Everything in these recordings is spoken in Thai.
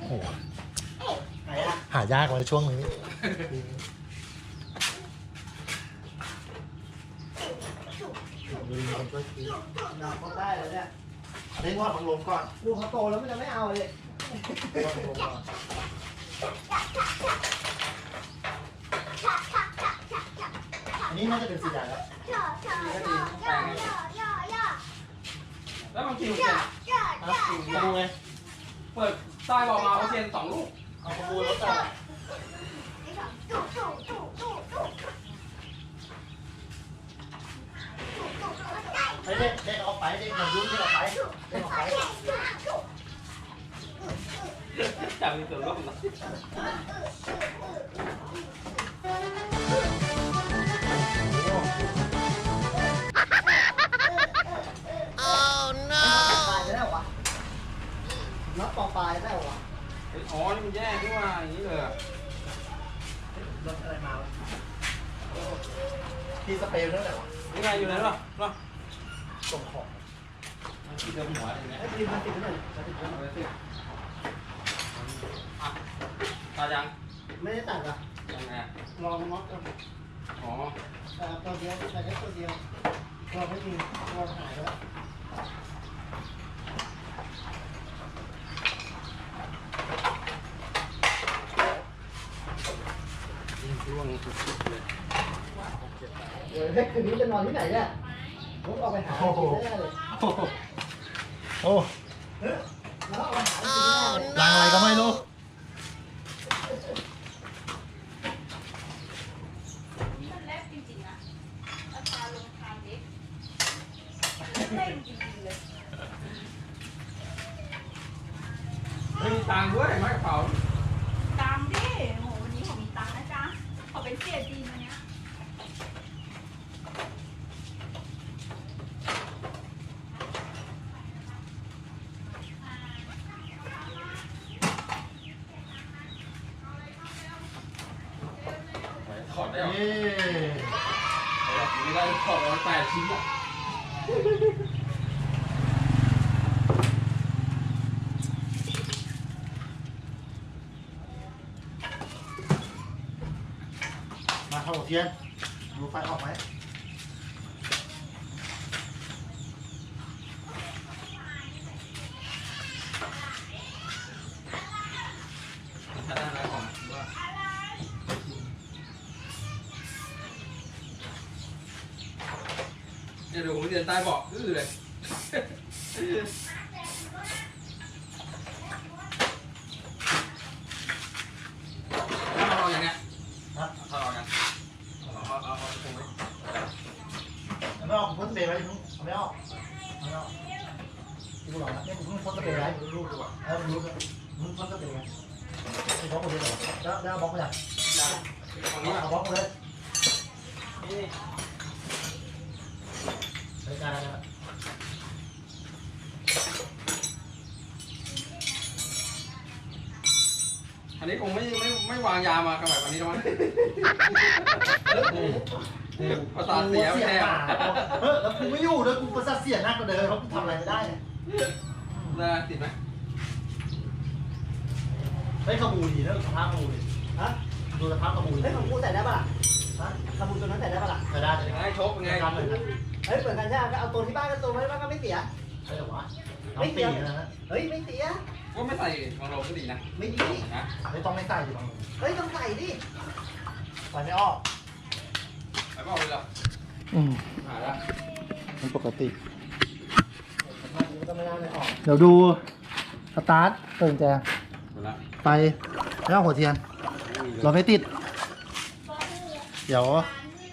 โอ้โหไหนอะหายากเลยช่วงนี้น้ำก็ได้แล้วเนี่ยอันนี้ว่าบังลมก่อนลูกเขาโตแล้วมันจะไม่เอาเลยว่าบังลมก่อนอันนี้น่าจะเป็นสีใหญ่แล้ว แล้วบางทีเนี่ ยอะมาดูไงเปิดใต้บอกมาเขาเซียนสองลูกเอาขบวนรถก่อนไปเด็กเด็กเอาไปเด็กอย่ายุ่งเด็กเอาไปเด็กเอาไปจับมีส่วนร่วมนะป ที่สเปรย์นั่นแหละวะนี่ไงอยู่ไหนล่ะล่ะส่งของมันที่เดิมหัวอย่างเงี้ยไอ้ทีมมันติดหน่อยมันติดหน่อยเอาไปสิอะตายังไม่ได้ตัดอะยังไงอะลองน็อตกันอ๋อแต่ตัวเดียวแต่แค่ตัวเดียวตัวไม่มีตัวหายแล้วร่วงสุดๆเลย เดี๋ยวให้คืนนี้จะนอนที่ไหนเนี่ยผมออกไปหากินได้เลยโอ้แล้วออกไปหากินได้เลยรังอะไรก็ไม่รู้ มันแลบจริงๆนะราคาลงทานเด็กเล่นจริงๆเลย ไม่มีตังค์ด้วยไม่กระเป๋า ตามดิโหวันนี้ผมมีตังค์นะจ๊ะขอเป็นเสียจีนวันเนี้ย ถอดได้เหรอเย้ไม่ได้ถอดมาแปดชิ้นอะมาเข้าหัวเทียนดูไฟออกไหม ถ้าได้อะไรของว่าเเดูผมเรียนต้เบาะอื้อเลยแล้วเราอย่างเงี้ยถ้าเราอย่างเอาเอาเอาเอาตรงนี้เอาไม่ออกผมพ่นเปรย์ไว้ที่นู้นเอาไม่ออกไม่ออกกูหลอกนะเนี่ยมึงพ่นเปรย์ไว้รูปดีกว่าเออมึงรู้มึงพ่นเปรย์ไว้ไอ้บล็อกกูเลยเอแล้วแล้วเอาบล็อกไปยังฝั่งเอานี้เอาบล็อกกูเลยนี่ รายการอะไรนะอันนี้คงไม่ไม่ไม่วางยามากันแบบวันนี้นะมั้งนี่ประสาทเสียไม่แน่เออแล้วกูไม่อยู่ด้วยกูประสาทเสียหนักกว่าเดิมเพราะกูทำอะไรไม่ได้เนี่ยนะติดไหมเฮ้ยขบูดีนะสภาพขบูดีฮะดูสภาพขบูดีเฮ้ยของกูใส่ได้ปะล่ะฮะสมุนตัวนั้นใส่ได้ปะล่ะใช้ได้ใช้ยังได้ไงชกไงการ เหมือนกันเฮ้ยเปิดกันใช่ไหมก็เอาตัวที่บ้านก็ตัวไว้บ้านก็ไม่เสีย ใช่เหรอวะน้องปีนะฮะเฮ้ยไม่เสีย ก็ไม่ใส่ของเราก็ดีนะไม่ดี นะไม่ต้องไม่ใส่อยู่บางเฮ้ยต้องใส่ดิใส่ไม่ออกไปบอกเลยเหรออืมหาละมันปกติมันก็ไม่น่าไม่ออกเดี๋ยวดูสตาร์ทเติมแจหมดละไปแล้วหัวเทียนเราไม่ติด เดี๋ยว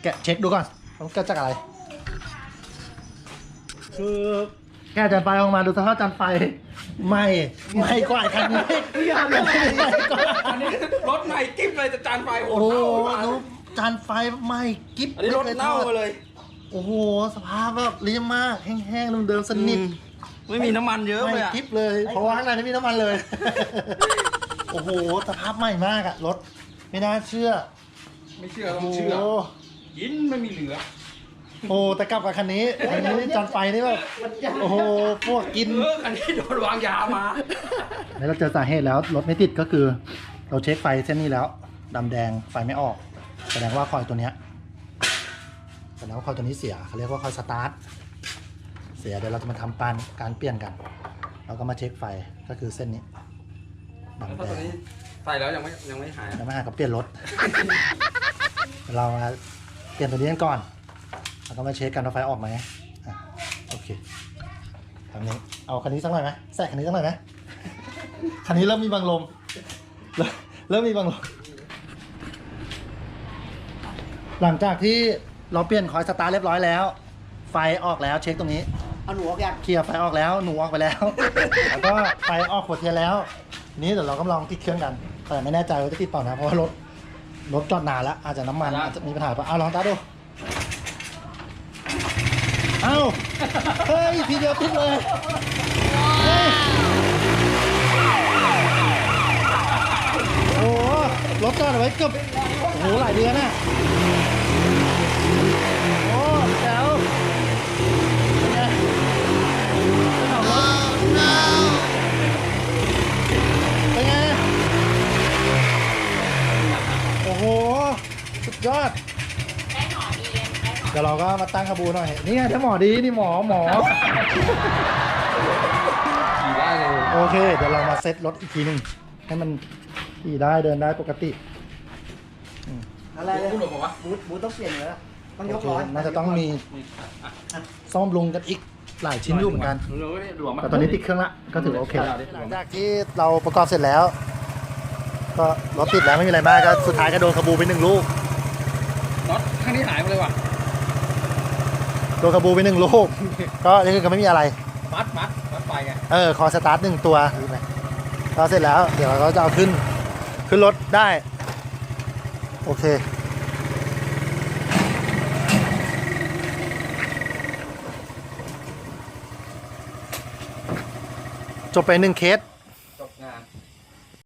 แกะเช็คดูก่อนต้องแกะจากอะไร คือแกะจานไฟออกมาดูสภาพจานไฟไม่ไม่กว่าไอ้คันนี้ไม่กว่าอันนี้รถใหม่กิ๊บเลยจะจานไฟโอ้โอ้โหโหเน่าดูจานไฟไหม้กิ๊บอันนี้รถเน่ามาเลย โอ้โหสภาพแบบเรียบมากแห้งๆเดิมๆสนิทไม่มีน้ำมันเยอะไหเลม่ยอะกิ๊บเลยเพราะว่าข้างในไม่มีน้ำมันเลย โอ้โหสภาพใหม่มากอะรถไม่น่าเชื่อไม่เชื่อต้องเชื่อโโหยินไม่มีเหลือ โอ้แต่กลับกับคันนี้คันนี้นี่จานไฟนี่แบบมันยากโอ้โหพวกกินเอออันนี้โดนวางยามาแล้วเราเจอสาเหตุแล้วรถไม่ติดก็คือ เราเช็คไฟเส้นนี้แล้วดำแดงไฟไม่ออก แสดงว่าคอยตัวเนี้ยแสดงว่าคอยตัวนี้เสียเขาเรียกว่าคอยสตาร์ทเสียเดี๋ยวเราจะมาทำการการเปลี่ยนกันเราก็มาเช็คไฟก็คือเส้นนี้แล้วดำถ้าแดตัวงนี้ใส่แล้วยังไม่ยังไม่หายแล้วมาหากับเปลี่ยนรถเรามาเปลี่ยนตัวนี้กันก่อน แล้วก็มาเช็คกันว่าไฟออกไหมอะโอเคคันนี้ เอาคันนี้สักหน่อยไหมแสกคันนี้สักหน่อยไหม คันนี้เริ่มมีบางลม เริ่มเริ่มมีบางลม หลังจากที่เราเปลี่ยนคอยสตาร์ทเรียบร้อยแล้ว ไฟออกแล้วเช็คตรงนี้ เอาหนูออกยังเคลียร์ไฟออกแล้ว หนูออกไปแล้ว แล้วก็ไฟออกหัวเทียนแล้วทีนี้เดี๋ยวเราก็ลองติดเครื่องกัน แต่ไม่แน่ใจว่าจะติดเปล่านะ เพราะว่ารถรถจอดนานแล้วอาจจะน้ำมันอาจจะมีปัญหาเปล่ะเอาลองตาดู เอ้า เฮ้ย ทีเดียวติดเลยเฮ้ยโอ้โหรถจอดเอาไว้เกือบโอ้โหหลายเดือนน่ะ เดี๋ยวเราก็มาตั้งขบูหน่อย นี่ไงถ้าหมอดีนี่หมอหมอ ขี่ได้เลยโอเค เดี๋ยวเรามาเซ็ตรถอีกทีหนึ่งให้มันขี่ได้เดินได้ปกติอะไรเลยพูดหลบบอกว่าบูทบูทต้องเปลี่ยนอยู่แล้วต้องยโอกเคร้อยน่าจะต้องมีซ่อมลงกันอีกหลายชิ้นอยู่เหมือนกันรู้เลยหลวมแต่ตอนนี้ติดเครื่องละก็ถือว่าโอเคแล้วหหลัลังงจาจากกที่เราประกอบเสร็จแล้ว ก็รถติดแล้วไม่มีอะไรมากก็สุดท้ายก็โดนขบูไปหนึ่งลูก น็อตข้างนี้หายไปเลยว่ะ โดนขบูไปหนึ่งลูก ก็นี่คือก็ไม่มีอะไร มัดมัดมัดไปไงเออคอสตาร์ทหนึ่งตัวเราเสร็จแล้ว เดี๋ยวเราก็จะเอาขึ้น ขึ้นรถได้ โอเค จบไปหนึ่งเคส